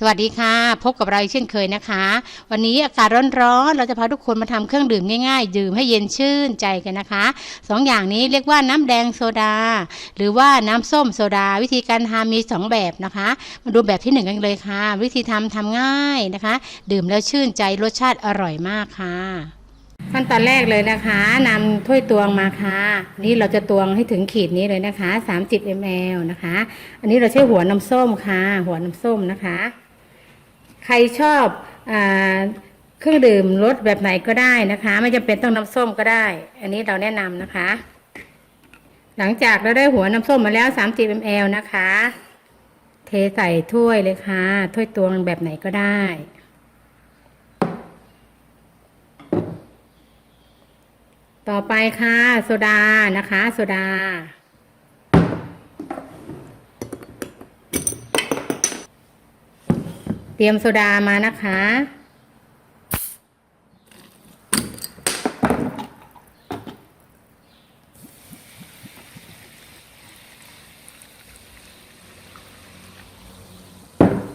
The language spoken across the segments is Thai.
สวัสดีค่ะ พบกับเราเช่นเคยนะคะ วันนี้อากาศร้อนๆเราจะพาทุกคนมาทำเครื่องดื่มง่ายๆ ดื่มให้เย็นชื่นใจกันนะคะสองอย่างนี้เรียกว่าน้ำแดงโซดา หรือว่าน้ำส้มโซดา วิธีการทำมีสองแบบนะคะ มาดูแบบที่หนึ่งกันเลยค่ะ วิธีทำทำง่ายนะคะ ดื่มแล้วชื่นใจรสชาติอร่อยมากค่ะขั้นตอนแรกเลยนะคะนำถ้วยตวงมาค่ะ นี่เราจะตวงให้ถึงขีดนี้เลยนะคะ 30 ml นะคะ อันนี้เราใช้หัวน้ำส้มค่ะ หัวน้ำส้มนะคะ ใครชอบอเครื่องดื่มรสแบบไหนก็ได้นะคะ ไม่จำเป็นต้องน้ำส้มก็ได้ อันนี้เราแนะนำนะคะ หลังจากเราได้หัวน้ำส้มมาแล้ว 30 ml นะคะ เทใส่ถ้วยเลยค่ะ ถ้วยตวงแบบไหนก็ได้ต่อไปค่ะ โซดานะคะ โซดา เตรียมโซดามานะคะ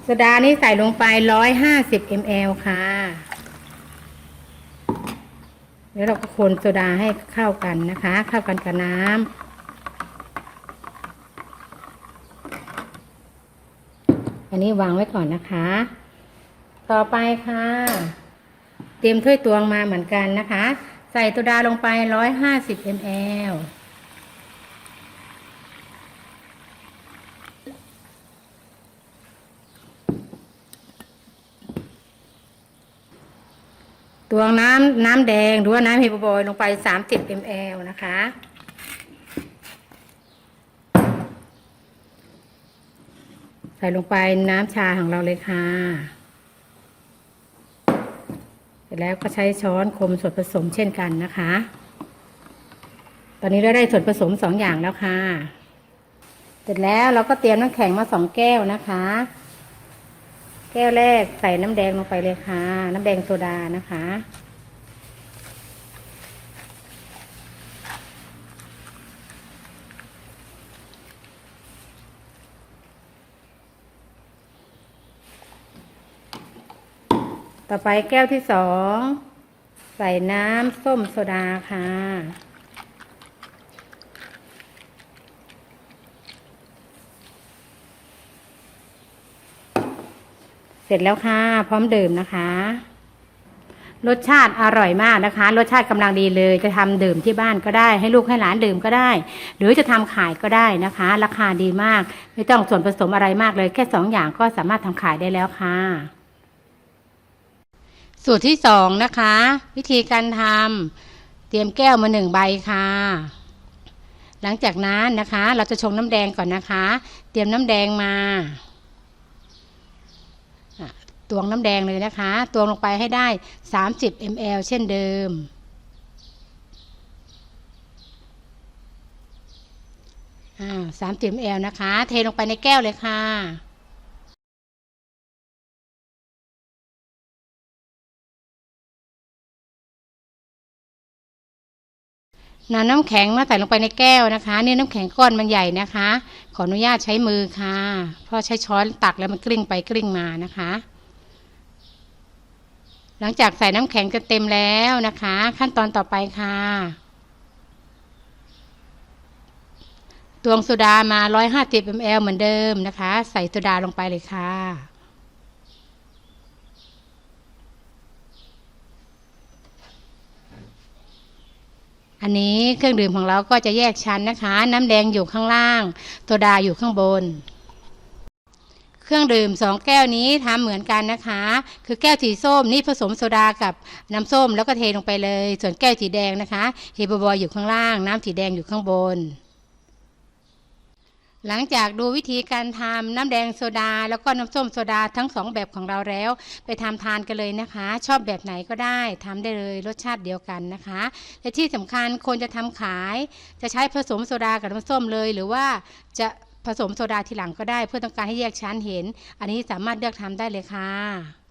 โซดานี่ใส่ลงไปร้อยห้าสิบ ml ค่ะ แล้วเราก็คนโซดาให้เข้ากันนะคะ เข้ากันกับน้ำ นี้วางไว้ก่อนนะคะ ต่อไปค่ะ เตรียมถ้วยตวงมาเหมือนกันนะคะ ใส่โซดาลงไปร้อยห้าสิบ ml ตวงน้ำน้ำแดงหรือว่าน้ำเฮปบอยลงไป 30 ml นะคะ ส่ลงไปน้ำชาของเราเลยค่ะเสร็จแล้วก็ใช้ช้อนคมส่วนผสมเช่นกันนะคะ ตอนนี้เราได้ส่วนผสมสองอย่างแล้วค่ะ เสร็จแล้วเราก็เตรียมน้ำแข็งมาสองแก้วนะคะ แก้วแรกใส่น้ำแดงลงไปเลยค่ะ น้ำแดงโซดานะคะ ต่อไปแก้วที่สอง ใส่น้ำส้มโซดาค่ะ เสร็จแล้วค่ะ พร้อมดื่มนะคะ รสชาติอร่อยมากนะคะ รสชาติกำลังดีเลย จะทำดื่มที่บ้านก็ได้ ให้ลูกให้หลานดื่มก็ได้ หรือจะทำขายก็ได้นะคะ ราคาดีมาก ไม่ต้องส่วนผสมอะไรมากเลย แค่สองอย่างก็สามารถทำขายได้แล้วค่ะ สูตรที่สองนะคะ วิธีการทำเตรียมแก้วมาหนึ่งใบค่ะ หลังจากนั้นนะคะ เราจะชงน้ำแดงก่อนนะคะ เตรียมน้ำแดงมาตวงน้ำแดงเลยนะคะ ตวงลงไปให้ได้ 30 ml เช่นเดิม อ่า30 ml นะคะ เทลงไปในแก้วเลยค่ะ นำน้ำแข็งมาใส่ลงไปในแก้วนะคะนี่น้ำแข็งก้อนมันใหญ่นะคะ ขออนุญาตใช้มือค่ะ เพราะใช้ช้อนตักแล้วมันกลิ้งไปกลิ้งมานะคะ หลังจากใส่น้ำแข็งจนเต็มแล้วนะคะ ขั้นตอนต่อไปค่ะตวงโซดามา 150 ml เหมือนเดิมนะคะ ใส่โซดาลงไปเลยค่ะ อันนี้เครื่องดื่มของเราก็จะแยกชั้นนะคะ น้ำแดงอยู่ข้างล่างโซดาอยู่ข้างบน เครื่องดื่มสองแก้วนี้ทำเหมือนกันนะคะ คือแก้วสีส้มนี่ผสมโซดากับน้ำส้มแล้วก็เทลงไปเลย ส่วนแก้วสีแดงนะคะเฮบอบอยอยู่ข้างล่าง น้ำสีแดงอยู่ข้างบน หลังจากดูวิธีการทำน้ำแดงโซดา แล้วก็น้ำส้มโซดาทั้งสองแบบของเราแล้ว ไปทำทานกันเลยนะคะ ชอบแบบไหนก็ได้ทำได้เลยรสชาติเดียวกันนะคะ และที่สำคัญคนจะทำขาย จะใช้ผสมโซดากับน้ำส้มเลย หรือว่าจะผสมโซดาทีหลังก็ได้ เพื่อต้องการให้แยกชั้นเห็น อันนี้สามารถเลือกทำได้เลยค่ะ